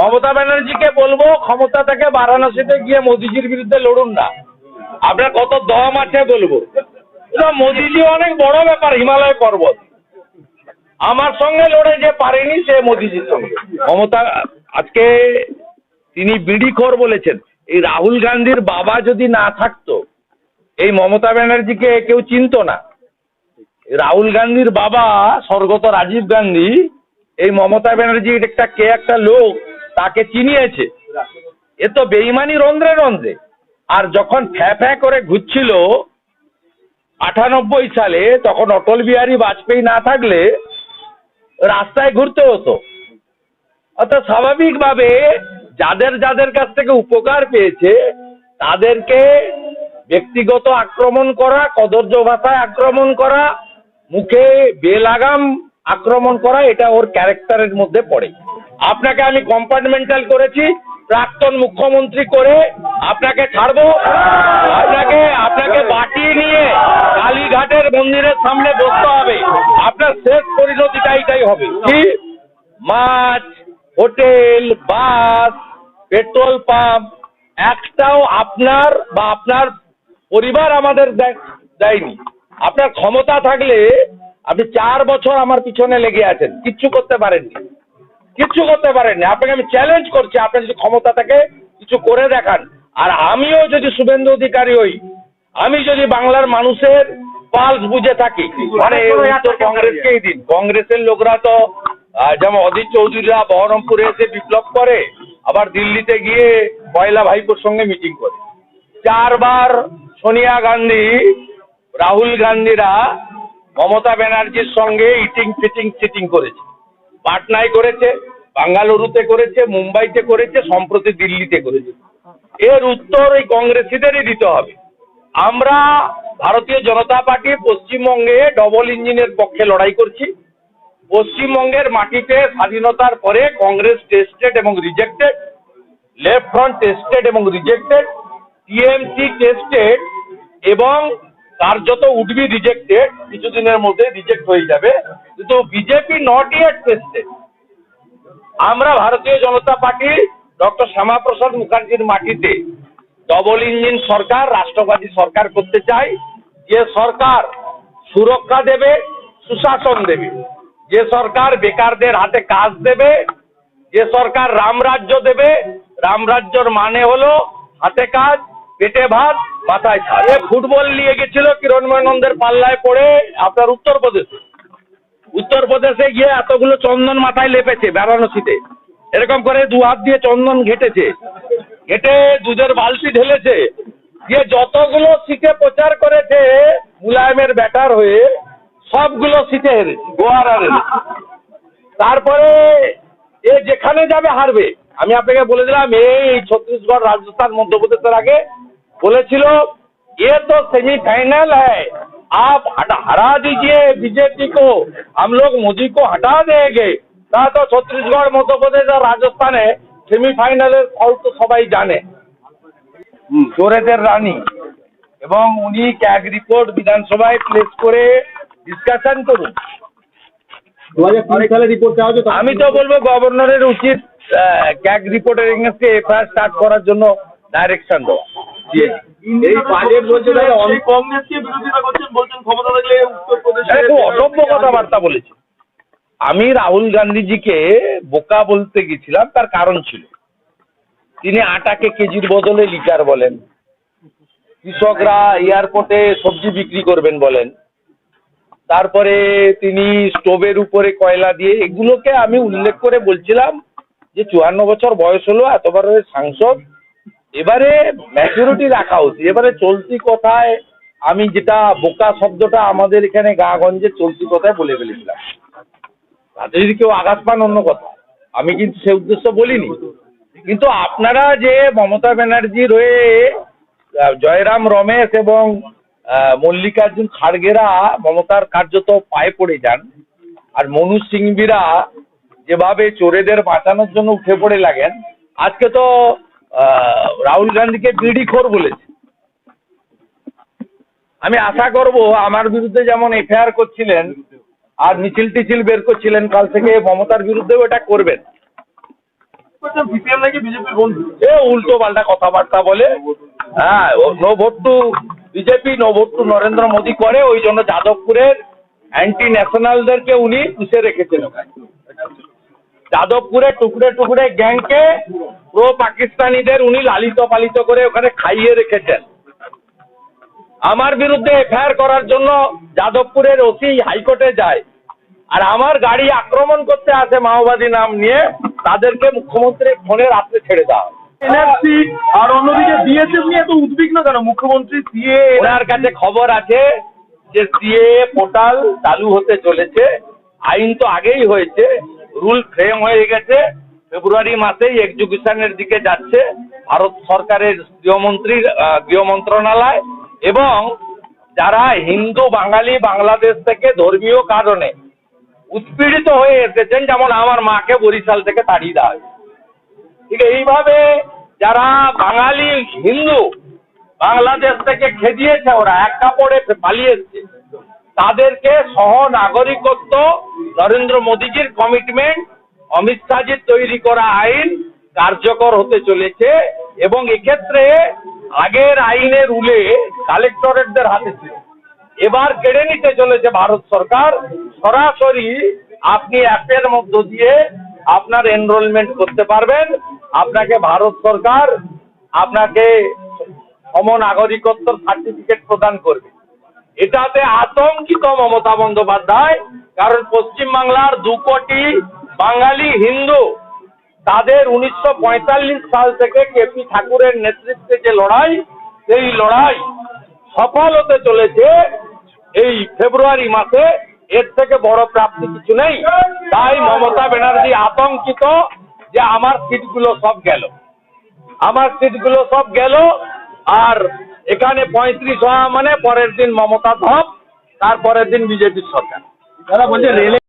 মমতা ব্যানার্জিকে বলব, ক্ষমতা থেকে বারাণসীতে গিয়ে মোদিজির বিরুদ্ধে লড়ুন না। আপনার কত দম আছে বলব। মোদিজি অনেক বড় ব্যাপার, হিমালয় পর্বত। আমার সঙ্গে লড়ে যে পারেনি, সে মোদিজির সঙ্গে। মমতা, আজকে তিনি বিড়ি বিড়িখোর বলেছেন। এই রাহুল গান্ধীর বাবা যদি না থাকতো, এই মমতা ব্যানার্জিকে কেউ চিনতো না। রাহুল গান্ধীর বাবা, স্বর্গত রাজীব গান্ধী, এই মমতা ব্যানার্জি একটা কে, একটা লোক তাকে চিনিয়েছে। এ তো বেইমানি রন্ধ্রে রন্ধ্রে। আর যখন ফ্যা ফ্যা করে ঘুরছিল, আটানব্বই সালে তখন অটল বিহারী বাজপেয়ী না থাকলে রাস্তায় ঘুরতে হতো। অর্থাৎ স্বাভাবিকভাবে যাদের যাদের কাছ থেকে উপকার পেয়েছে, তাদেরকে ব্যক্তিগত আক্রমণ করা কদর্য ভাষায় আক্রমণ করা, মুখে বেলাগাম আক্রমণ করা, এটা ওর ক্যারেক্টারের মধ্যে পড়ে। আপনাকে আমি কম্পার্টমেন্টাল করেছি, প্রাক্তন মুখ্যমন্ত্রী করে আপনাকে ছাড়বো, আপনাকে আপনাকে বাটিয়ে নিয়ে কালীঘাটের মন্দিরের সামনে বসতে হবে। আপনার শেষ পরিণতিটা এটাই হবে। কি? মাছ, হোটেল, বাস, পেট্রোল পাম্প, একটাও আপনার বা আপনার পরিবার আমাদের দেয়- দেয়নি। আপনার ক্ষমতা থাকলে আপনি চার বছর আমার পিছনে লেগে আছেন, কিচ্ছু করতে পারেননি। কিচ্ছু করতে পারেননি আপনাকে আমি চ্যালেঞ্জ করছি আপনি যদি ক্ষমতা থাকে কিছু করে দেখান। আর আমিও যদি শুভেন্দু অধিকারী হই আমি যদি বাংলার মানুষের পালস বুঝে থাকি মানে কংগ্রেসকেই দিন। কংগ্রেসের লোকরা তো যেমন অধীর চৌধুরীরা বহরমপুরে এসে বিপ্লব করে আবার দিল্লিতে গিয়ে পয়লা ভাইপোর সঙ্গে মিটিং করে। চারবার সোনিয়া গান্ধী রাহুল গান্ধীরা মমতা ব্যানার্জির সঙ্গে ইটিং ফিটিং চিটিং করেছে। পাটনায় করেছে, বাঙ্গালুরুতে করেছে, মুম্বাইতে করেছে, সম্প্রতি দিল্লিতে করেছে। এর উত্তর এই কংগ্রেসীদেরই দিতে হবে। আমরা ভারতীয় জনতা পার্টি পশ্চিমবঙ্গে ডবল ইঞ্জিনের পক্ষে লড়াই করছি। পশ্চিমবঙ্গের মাটিতে স্বাধীনতার পরে কংগ্রেস টেস্টেড এবং রিজেক্টেড লেফট ফ্রন্ট টেস্টেড এবং রিজেক্টেড টিএমসি টেস্টেড এবং কার্যত উডবি রিজেক্টেড কিছুদিনের মধ্যে রিজেক্ট হয়ে যাবে। কিন্তু বিজেপি নট ইয়েট টেস্টেড আমরা ভারতীয় জনতা পার্টি, ডক্টর শ্যামাপ্রসাদ মুখার্জির মাটিতে ডবল ইঞ্জিন সরকার, রাষ্ট্রবাদী সরকার করতে চাই। যে সরকার সুরক্ষা দেবে, সুশাসন দেবে। যে সরকার বেকারদের হাতে কাজ দেবে, যে সরকার রামরাজ্য দেবে রামরাজ্যর মানে হলো হাতে কাজ পেটে ভাত, মাথায় ছাদ এ ফুটবল নিয়ে গেছিল কিরণময় নন্দের পাল্লায় পড়ে আপনার উত্তরপ্রদেশে। উত্তরপ্রদেশে গিয়ে এতগুলো চন্দন মাথায় লেপেছে বারাণসীতে। এরকম করে দু হাত দিয়ে চন্দন ঘেটেছে। ঘেটে দুধের বালতি ঢেলেছে। দিয়ে যতগুলো সিটে প্রচার করেছে মুলায়মের ব্যাটার হয়ে, সবগুলো সিটে হেরেছে গোয়ার আর তারপরে এ যেখানে যাবে হারবে। আমি আপনাকে বলে দিলাম, এই ছত্তিশগড়, রাজস্থান, মধ্যপ্রদেশের আগে বলেছিল ये तो सेमीफाइनल है आप हटा हरा दीजिए बीजेपी को हम लोग मोदी को हटा देंगे তা তো ছত্তিশগড় মধ্যপ্রদেশ আর রাজস্থানে সেমিফাইনালের ফল তো সবাই জানে চোরেদের রানী এবং উনি ক্যাগ রিপোর্ট বিধানসভায় প্লেস করে ডিসকাশন করুন দু হাজার কুড়ি সালে রিপোর্ট চাওয়া হচ্ছে আমি তো বলবো গভর্নরের উচিত ক্যাগ রিপোর্টের এগেন্স্টে এফআইআর স্টার্ট করার জন্য ডাইরেকশন দেওয়া এই বাজেট বলছে দাদা কংগ্রেসকে বিরোধিতা করছেন বলছেন ক্ষমতা থাকলে উত্তরপ্রদেশে খুব অসভ্য কথাবার্তা বলেছে। আমি রাহুল গান্ধীজিকে বোকা বলতে গেছিলাম তার কারণ ছিল। তিনি আটাকে কেজির বদলে লিটার বলেন। কৃষকরা এয়ারপোর্টে সবজি বিক্রি করবেন বলেন। তারপরে তিনি স্টোভের উপরে কয়লা দিয়ে এগুলোকে আমি উল্লেখ করে বলছিলাম যে চুয়ান্ন বছর বয়স হলো এত এতবার সাংসদ। এবারে ম্যাচুরিটি রাখা উচিত। এবারে চলতি কথায় আমি যেটা বোকা শব্দটা আমাদের এখানে গা গঞ্জে চলতি কথায় বলে ফেলেছিলাম। তাতে যদি কেউ আঘাত পান অন্য কথা আমি কিন্তু সে উদ্দেশ্য বলিনি। কিন্তু আপনারা যে মমতা ব্যানার্জি রয়ে জয়রাম রমেশ এবং মল্লিকার্জুন খাড়গেরা মমতার কার্যত পায়ে পড়ে যান আর মনু সিংবিরা যেভাবে চোরেদের বাঁচানোর জন্য উঠে পড়ে লাগেন, আজকে তো রাহুল গান্ধীকে বিড়ি খোর বলেছে। আমি আশা করব আমার বিরুদ্ধে যেমন এফআইআর করছিলেন আর মিছিল টিছিল বের করছিলেন, কাল থেকে মমতার বিরুদ্ধেও এটা করবেন। এ উল্টো পাল্টা কথাবার্তা বলে হ্যাঁ no BJP no Narendra Modi করে, ওই জন্য যাদবপুরের অ্যান্টি ন্যাশনালদেরকে উনি পুষে রেখেছেন ওখানে। যাদবপুরে টুকরে টুকরে গ্যাংকে প্রো পাকিস্তানিদের উনি লালিত পালিত করে ওখানে খাইয়ে রেখেছেন। আমার বিরুদ্ধে এফআইআর করার জন্য যাদবপুরের ওসি হাইকোর্টে যায়। আর আমার গাড়ি আক্রমণ করতে আসে মাওবাদী নাম নিয়ে তাদেরকে মুখ্যমন্ত্রীর ফোনে রাত্রে ছেড়ে দেওয়া। এনআরসি আর অন্যদিকে বিএসএফ নিয়ে এত উদ্বিগ্ন কেন? মুখ্যমন্ত্রী সিএ ওনার কাছে খবর আছে যে সিএ পোর্টাল চালু হতে চলেছে। আইন তো আগেই হয়েছে। রুল ফ্রেম হয়ে গেছে। ফেব্রুয়ারি মাসেই এক্সিকিউশনের দিকে যাচ্ছে ভারত সরকারের গৃহমন্ত্রীর গৃহ মন্ত্রণালয় এবং যারা হিন্দু, বাঙালি, বাংলাদেশ থেকে ধর্মীয় কারণে উৎপীড়িত হয়ে এসেছেন, যেমন আমার মাকে বরিশাল থেকে তাড়িয়ে দেওয়া হয়েছে। ঠিক এইভাবে যারা বাঙালি, হিন্দু, বাংলাদেশ থেকে খেদিয়েছে ওরা, এক কাপড়ে পালিয়ে এসছে। তাদেরকে সহ নাগরিকত্ব নরেন্দ্র মোদীজির কমিটমেন্ট অমিত শাহজির তৈরি করা আইন কার্যকর হতে চলেছে এবং এক্ষেত্রে আগের আইনের রুলে কালেক্টরেটদের হাতে ছিল। এবার কেড়ে নিতে চলেছে ভারত সরকার। সরাসরি আপনি অ্যাপের মধ্য দিয়ে আপনার এনরোলমেন্ট করতে পারবেন। আপনাকে ভারত সরকার আপনাকে সম নাগরিকত্ব সার্টিফিকেট প্রদান করবে। এটাতে আতঙ্কিত মমতা বন্দ্যোপাধ্যায়, কারণ পশ্চিমবাংলার দু কোটি বাঙালি হিন্দু, তাদের উনিশশো পঁয়তাল্লিশ সাল থেকে কেপি ঠাকুরের নেতৃত্বে যে লড়াই, সেই লড়াই সফল হতে চলেছে এই ফেব্রুয়ারি মাসে। এর থেকে বড় প্রাপ্তি কিছু নেই। তাই মমতা ব্যানার্জি আতঙ্কিত যে আমার সিটগুলো সব গেল। আমার সিটগুলো সব গেল, আর এখানে পঁয়ত্রিশ হওয়া মানে পরের দিন মমতা ধপ তারপরের দিন বিজেপির সরকার। তারা বলছে, রেলে